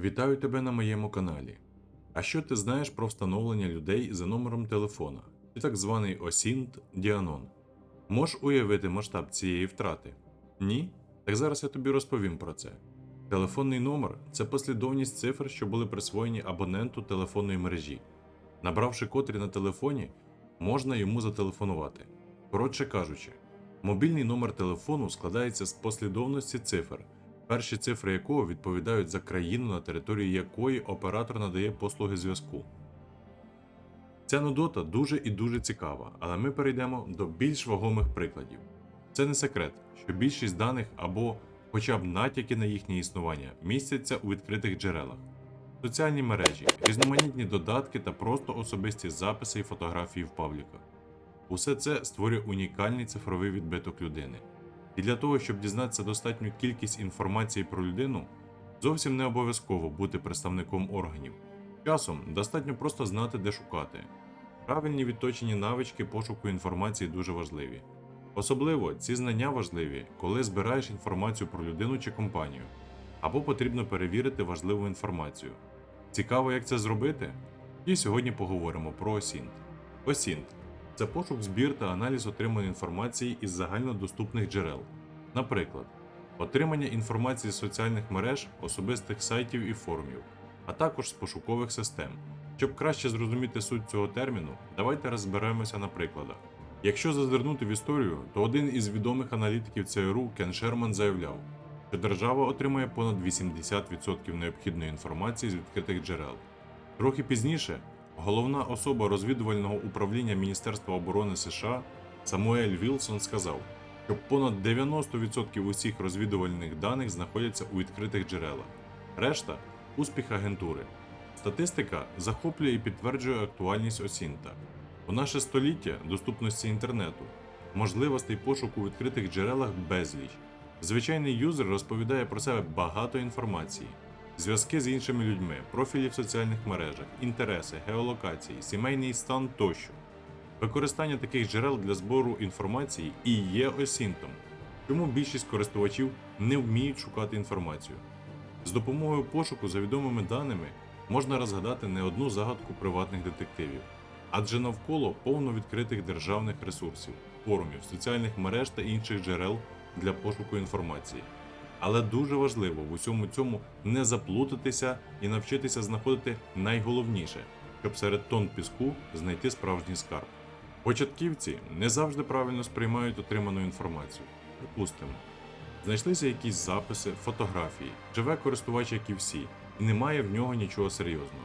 Вітаю тебе на моєму каналі. А що ти знаєш про встановлення людей за номером телефона, і так званий Осінт Діанон? Можеш уявити масштаб цієї втрати? Ні? Так зараз я тобі розповім про це. Телефонний номер це послідовність цифр, що були присвоєні абоненту телефонної мережі. Набравши котрі на телефоні, можна йому зателефонувати. Коротше кажучи, мобільний номер телефону складається з послідовності цифр, перші цифри якого відповідають за країну, на території якої оператор надає послуги зв'язку. Ця нудота дуже і дуже цікава, але ми перейдемо до більш вагомих прикладів. Це не секрет, що більшість даних або хоча б натяки на їхнє існування містяться у відкритих джерелах. Соціальні мережі, різноманітні додатки та просто особисті записи і фотографії в пабліках. Усе це створює унікальний цифровий відбиток людини. І для того, щоб дізнатися достатню кількість інформації про людину, зовсім не обов'язково бути представником органів. Часом достатньо просто знати, де шукати. Правильні відточені навички пошуку інформації дуже важливі. Особливо ці знання важливі, коли збираєш інформацію про людину чи компанію, або потрібно перевірити важливу інформацію. Цікаво, як це зробити? І сьогодні поговоримо про OSINT. OSINT – це пошук, збір та аналіз отриманої інформації із загальнодоступних джерел. Наприклад, отримання інформації з соціальних мереж, особистих сайтів і форумів, а також з пошукових систем. Щоб краще зрозуміти суть цього терміну, давайте розберемося на прикладах. Якщо зазирнути в історію, то один із відомих аналітиків ЦРУ Кен Шерман заявляв, що держава отримує понад 80% необхідної інформації з відкритих джерел. Трохи пізніше головна особа розвідувального управління Міністерства оборони США Самуель Вілсон сказав, що понад 90% усіх розвідувальних даних знаходяться у відкритих джерелах. Решта успіх агентури. Статистика захоплює і підтверджує актуальність Осінта. У наше століття доступності інтернету, можливостей пошуку у відкритих джерелах безліч. Звичайний юзер розповідає про себе багато інформації, зв'язки з іншими людьми, профілі в соціальних мережах, інтереси, геолокації, сімейний стан тощо. Використання таких джерел для збору інформації і є осінтом, чому більшість користувачів не вміють шукати інформацію. З допомогою пошуку за відомими даними можна розгадати не одну загадку приватних детективів, адже навколо повно відкритих державних ресурсів, форумів, соціальних мереж та інших джерел для пошуку інформації. Але дуже важливо в усьому цьому не заплутатися і навчитися знаходити найголовніше, щоб серед тонн піску знайти справжній скарб. Початківці не завжди правильно сприймають отриману інформацію. Припустимо, знайшлися якісь записи, фотографії, живе користувач, як і всі, і немає в нього нічого серйозного.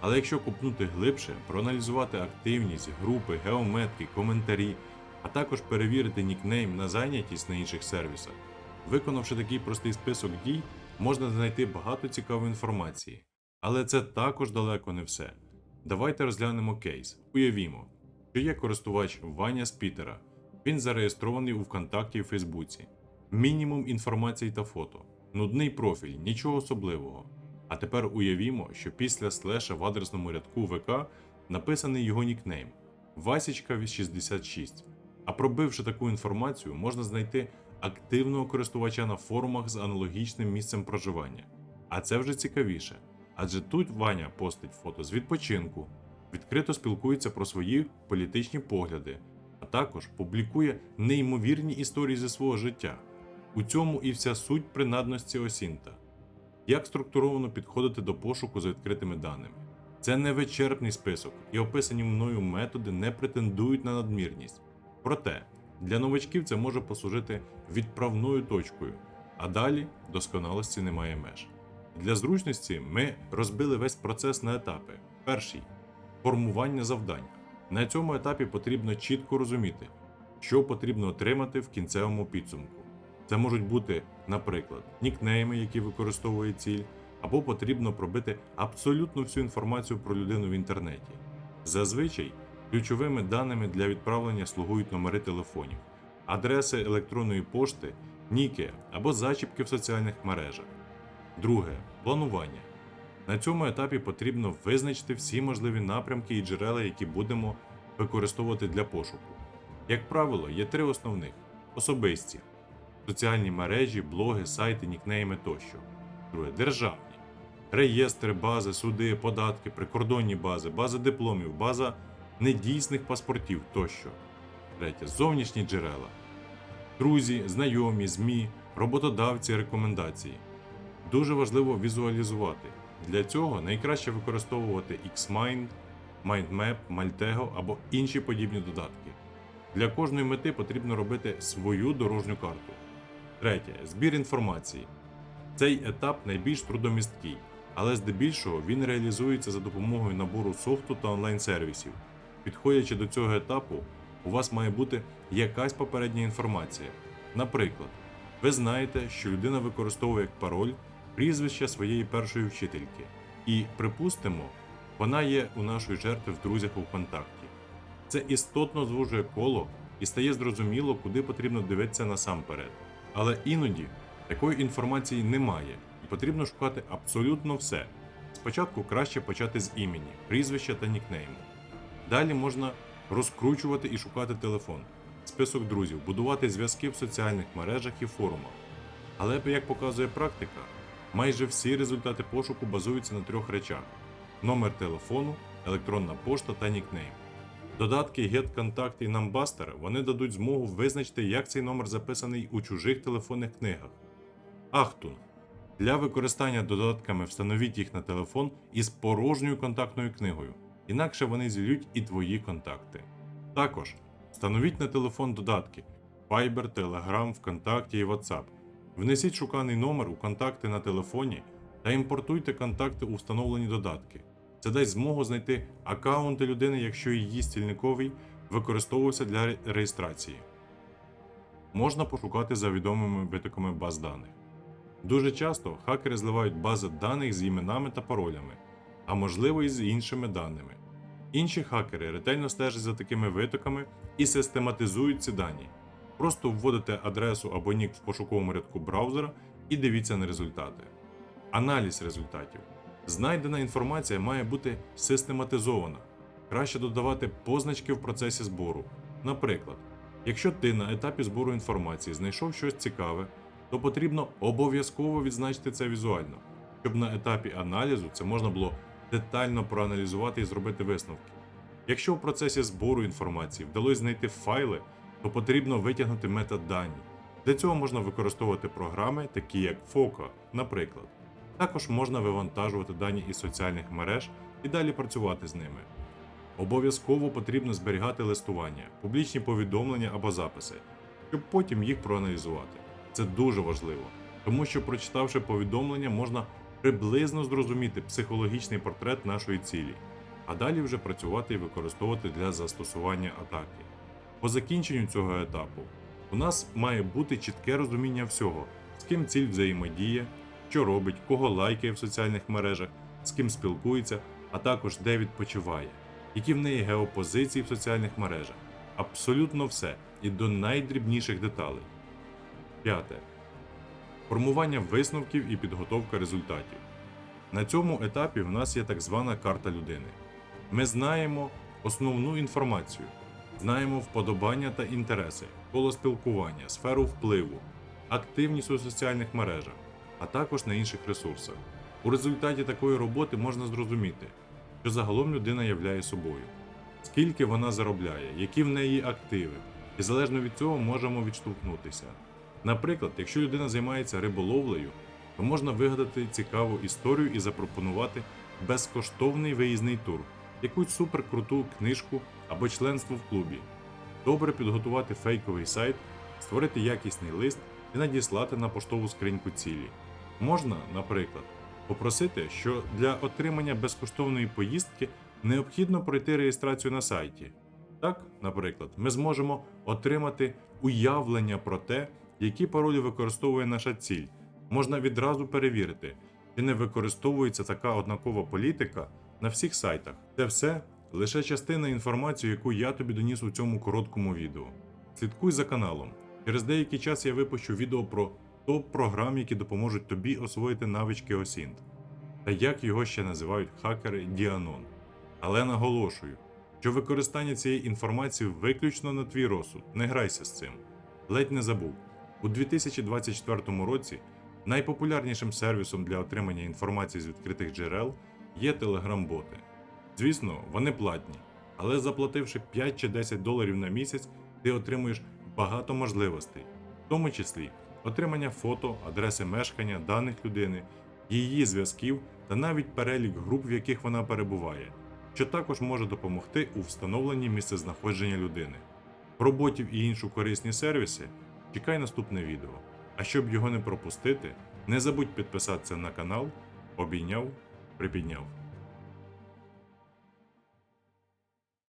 Але якщо купнути глибше, проаналізувати активність, групи, геометки, коментарі, а також перевірити нікнейм на зайнятість на інших сервісах, виконавши такий простий список дій, можна знайти багато цікавої інформації. Але це також далеко не все. Давайте розглянемо кейс. Уявімо, що є користувач Ваня з Пітера. Він зареєстрований у ВКонтакті і Фейсбуці. Мінімум інформації та фото. Нудний профіль, нічого особливого. А тепер уявімо, що після слеша в адресному рядку ВК написаний його нікнейм Васічка 66. А пробивши таку інформацію, можна знайти активного користувача на форумах з аналогічним місцем проживання. А це вже цікавіше. Адже тут Ваня постить фото з відпочинку, відкрито спілкується про свої політичні погляди, а також публікує неймовірні історії зі свого життя. У цьому і вся суть принадності Осінта. Як структуровано підходити до пошуку за відкритими даними? Це не вичерпний список, і описані мною методи не претендують на надмірність. Проте для новачків це може послужити відправною точкою, а далі досконалості немає меж. Для зручності ми розбили весь процес на етапи. Перший формування завдань. На цьому етапі потрібно чітко розуміти, що потрібно отримати в кінцевому підсумку. Це можуть бути, наприклад, нікнейми, які використовує ціль, або потрібно пробити абсолютно всю інформацію про людину в інтернеті. Зазвичай ключовими даними для відправлення слугують номери телефонів, адреси електронної пошти, ніки або зачіпки в соціальних мережах. Друге планування. На цьому етапі потрібно визначити всі можливі напрямки і джерела, які будемо використовувати для пошуку. Як правило, є три основних: особисті, соціальні мережі, блоги, сайти, нікнейми тощо. Друге державні. реєстри, бази, суди, податки, прикордонні бази, база дипломів, база недійсних паспортів тощо. Третє зовнішні джерела. Друзі, знайомі, ЗМІ, роботодавці, рекомендації. Дуже важливо візуалізувати. Для цього найкраще використовувати Xmind, MindMap, Maltego або інші подібні додатки. Для кожної мети потрібно робити свою дорожню карту. Третє збір інформації. Цей етап найбільш трудомісткий, але здебільшого він реалізується за допомогою набору софту та онлайн-сервісів. Підходячи до цього етапу, у вас має бути якась попередня інформація. Наприклад, ви знаєте, що людина використовує як пароль прізвище своєї першої вчительки, і, припустимо, вона є у нашої жертви в друзях у контакті. Це істотно звужує коло і стає зрозуміло, куди потрібно дивитися насамперед. Але іноді такої інформації немає, і потрібно шукати абсолютно все. Спочатку краще почати з імені, прізвища та нікнейму. Далі можна розкручувати і шукати телефон, список друзів, будувати зв'язки в соціальних мережах і форумах. Але, як показує практика, майже всі результати пошуку базуються на трьох речах: номер телефону, електронна пошта та нікнейм. Додатки GetContact і Numbuster вони дадуть змогу визначити, як цей номер записаний у чужих телефонних книгах. Ахтунг. Для використання додатками встановіть їх на телефон із порожньою контактною книгою, інакше вони зілють і твої контакти. Також встановіть на телефон додатки Viber, Telegram, ВКонтакті і WhatsApp. Внесіть шуканий номер у контакти на телефоні та імпортуйте контакти у встановлені додатки. Це дасть змогу знайти аккаунти людини, якщо її стільниковий використовувався для реєстрації. Можна пошукати за відомими витоками баз даних. Дуже часто хакери зливають бази даних з іменами та паролями, а можливо і з іншими даними. Інші хакери ретельно стежать за такими витоками і систематизують ці дані. Просто вводите адресу або нік в пошуковому рядку браузера і дивіться на результати. Аналіз результатів. Знайдена інформація має бути систематизована. Краще додавати позначки в процесі збору. Наприклад, якщо ти на етапі збору інформації знайшов щось цікаве, то потрібно обов'язково відзначити це візуально, щоб на етапі аналізу це можна було детально проаналізувати і зробити висновки. Якщо в процесі збору інформації вдалося знайти файли, то потрібно витягнути метадані. Для цього можна використовувати програми, такі як FOCA, наприклад. Також можна вивантажувати дані із соціальних мереж і далі працювати з ними. Обов'язково потрібно зберігати листування, публічні повідомлення або записи, щоб потім їх проаналізувати. Це дуже важливо, тому що прочитавши повідомлення, можна приблизно зрозуміти психологічний портрет нашої цілі, а далі вже працювати і використовувати для застосування атаки. По закінченню цього етапу у нас має бути чітке розуміння всього, з ким ціль взаємодіє, що робить, кого лайкає в соціальних мережах, з ким спілкується, а також де відпочиває, які в неї геопозиції в соціальних мережах. Абсолютно все і до найдрібніших деталей. П'яте. Формування висновків і підготовка результатів. На цьому етапі в нас є так звана карта людини. Ми знаємо основну інформацію, знаємо вподобання та інтереси, коло спілкування, сферу впливу, активність у соціальних мережах, а також на інших ресурсах. У результаті такої роботи можна зрозуміти, що загалом людина являє собою, скільки вона заробляє, які в неї активи, і залежно від цього можемо відштовхнутися. Наприклад, якщо людина займається риболовлею, то можна вигадати цікаву історію і запропонувати безкоштовний виїзний тур, якусь суперкруту книжку або членство в клубі. Добре підготувати фейковий сайт, створити якісний лист і надіслати на поштову скриньку цілі. Можна, наприклад, попросити, що для отримання безкоштовної поїздки необхідно пройти реєстрацію на сайті. Так, наприклад, ми зможемо отримати уявлення про те, які паролі використовує наша ціль. Можна відразу перевірити, чи не використовується така однакова політика на всіх сайтах. Це все лише частина інформації, яку я тобі доніс у цьому короткому відео. Слідкуй за каналом. Через деякий час я випущу відео про топ програм, які допоможуть тобі освоїти навички OSINT, та як його ще називають хакери Діанон. Але наголошую, що використання цієї інформації виключно на твій розсуд, не грайся з цим. Ледь не забув. У 2024 році Найпопулярнішим сервісом для отримання інформації з відкритих джерел є телеграм-боти. Звісно, вони платні, але заплативши 5 чи 10 доларів на місяць, ти отримуєш багато можливостей, в тому числі отримання фото, адреси мешкання, даних людини, її зв'язків та навіть перелік груп, в яких вона перебуває, що також може допомогти у встановленні місцезнаходження людини. Про ботів і іншу корисні сервіси чекай наступне відео. А щоб його не пропустити, не забудь підписатися на канал, обійняв, припідняв.